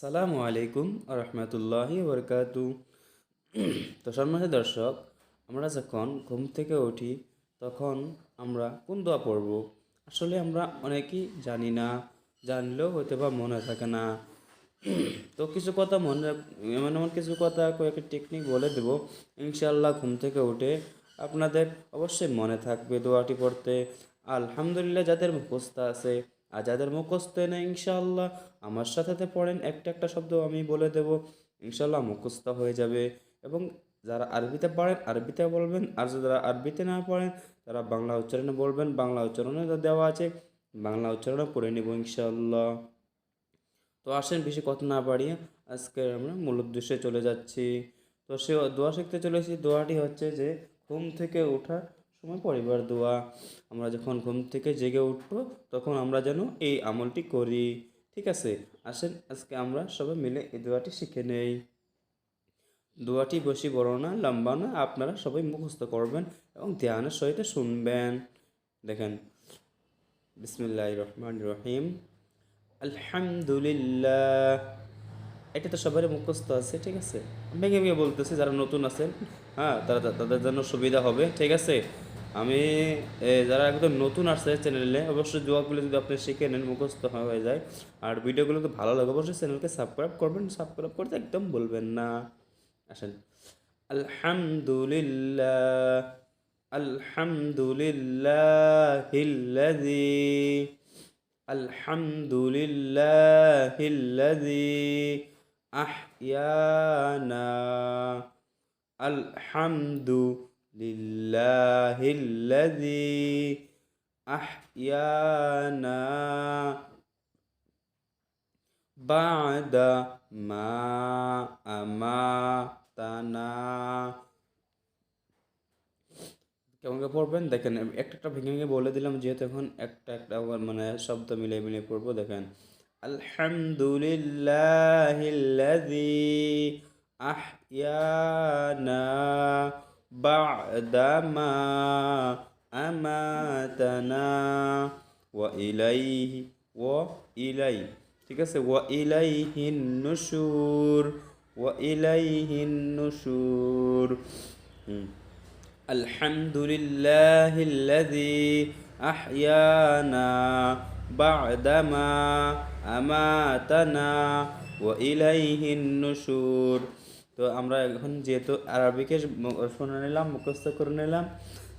সালামু আলাইকুম রহমতুল্লাহি বরকাতু। তো সম্মানিত দর্শক, আমরা যখন ঘুম থেকে উঠি, তখন আমরা কোন দোয়া পড়ব? আসলে আমরা অনেকেই জানি না, জানলেও হয়তো বা মনে থাকে না। তো কিছু কথা মনে, এমন এমন কিছু কথা কয়েকটি টেকনিক বলে দেব। ইনশাল্লাহ ঘুম থেকে উঠে আপনাদের অবশ্যই মনে থাকবে দোয়াটি পড়তে। আলহামদুলিল্লাহ যাদের মুখস্থ আছে আর যাদের মুখস্থ নেই ইনশাল্লাহ আমার সাথে সাথে পড়েন, একটা একটা শব্দ আমি বলে দেব ইনশাল্লাহ মুখস্থ হয়ে যাবে। এবং যারা আরবিতে পড়েন, আরবিতে বলবেন, আর যারা আরবিতে না পড়েন, তারা বাংলা উচ্চারণে বলবেন, বাংলা উচ্চারণে দেওয়া আছে, বাংলা উচ্চারণে পড়ে নেব ইনশাল্লাহ তো আসেন, বেশি কথা না বাড়িয়ে, আজকে আমরা মূল উদ্দেশ্যে চলে যাচ্ছি। তো সে দোয়া শিখতে চলেছি, দোয়াটি হচ্ছে যে, ঘুম থেকে ওঠার সময় পরিবার দোয়া, আমরা যখন ঘুম থেকে জেগে উঠবো, তখন আমরা যেন এই আমলটি করি। ঠিক আছে? আসেন, আজকে আমরা সবাই মিলে এই দোয়াটি শিখে নেই। দোয়াটি বেশি বড় না, লম্বা না, আপনারা সবাই মুখস্থ করবেন এবং ধ্যানের সহিত শুনবেন। দেখেন বিসমিল্লাহ রহমান রহিম। আলহামদুলিল্লাহ। এটা তো সবারই মুখস্থ আছে, ঠিক আছে? ভেঙে ভেঙে বলতেছি, যারা নতুন আছেন হ্যাঁ তারা তাদের জন্য সুবিধা হবে, ঠিক আছে? আমি যারা একদম নতুন আসছে চ্যানেলে, অবশ্যই দোয়াগুলো যদি আপনি শিখে নেন, মুখস্থ হয়ে যায়। আর ভিডিওগুলো তো ভালো লাগে, অবশ্যই চ্যানেলকে সাবস্ক্রাইব করবেন। সাবস্ক্রাইব করতে একদম বলবেন না। আসেন। আলহামদুলিল্লাহ আলহামদুলিল্লাহ হিল্লাজি আলহামদুলিল্লাহ হিল্লাজি আহয়ানা, আলহামদু لله الذي أحيانا بعد ما أماتنا কেমন করে পড়বেন দেখেন একটা একটা ভেঙে ভেঙে বলে দিলাম যেহেতু এখন একটা একটা আবার মানে শব্দ মিলিয়ে মিলিয়ে পড়বো দেখেন আলহামদুলিল্লাহিল্লাযী আহইয়ানা বা'দামা আমাতানা ওয়া ইলাইহি ওয়া ইলাই ঠিক আছে ওয়া ইলাইহিন নুশুর ওয়া ইলাইহিন নুশুর হুম الحمد لله الذي أحيانا بعدما أماتنا وإليه النشور তো আমরা এখন যেহেতু আরবিকে শুনে নিলাম, মুখস্থ করে নিলাম,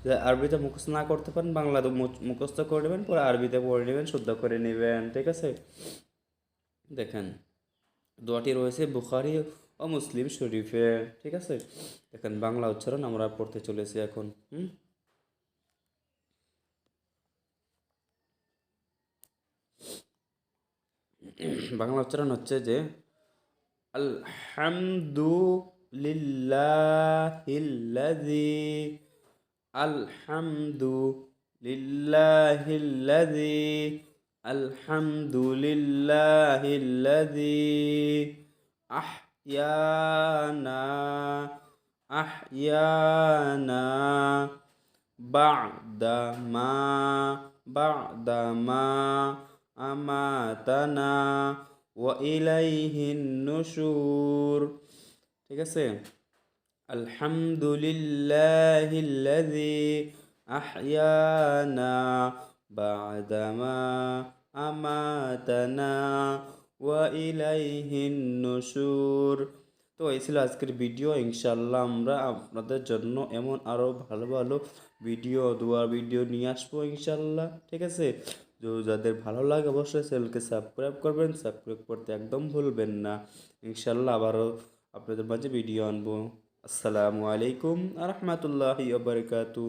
যে আরবিতে মুখস্থ না করতে পারেন, বাংলা তো মু- মুখস্থ করে নেবেন, পরে আরবিতে পড়ে নেবেন, শুদ্ধ করে নেবেন, ঠিক আছে? দেখেন, দোয়াটি রয়েছে বুখারি ও মুসলিম শরীফে, ঠিক আছে? দেখেন, বাংলা উচ্চারণ আমরা পড়তে চলেছি এখন, হুম? বাংলা উচ্চারণ হচ্ছে যে الحمد لله الذي الحمد لله الذي الحمد لله الذي أحيانا أحيانا بعدما بعدما أماتنا. ওয়া ঠিক আছে? আলহামদুলিল্লাহিল্লাযী আহয়ানা বাদামা আমাতানা ওয়া তো এই ছিল আজকের ভিডিও। ইনশাআল্লাহ আমরা আপনাদের জন্য এমন আরও ভালো ভালো ভিডিও দোয়ার ভিডিও নিয়ে আসব ইনশাল্লাহ ঠিক আছে? যাদের ভালো লাগে অবশ্যই চ্যানেলকে সাবস্ক্রাইব করবেন, সাবস্ক্রাইব করতে একদম ভুলবেন না। ইনশাল্লাহ আবারও আপনাদের মাঝে ভিডিও আনব। আসসালামু আলাইকুম রহমতুল্লাহি বারকাতু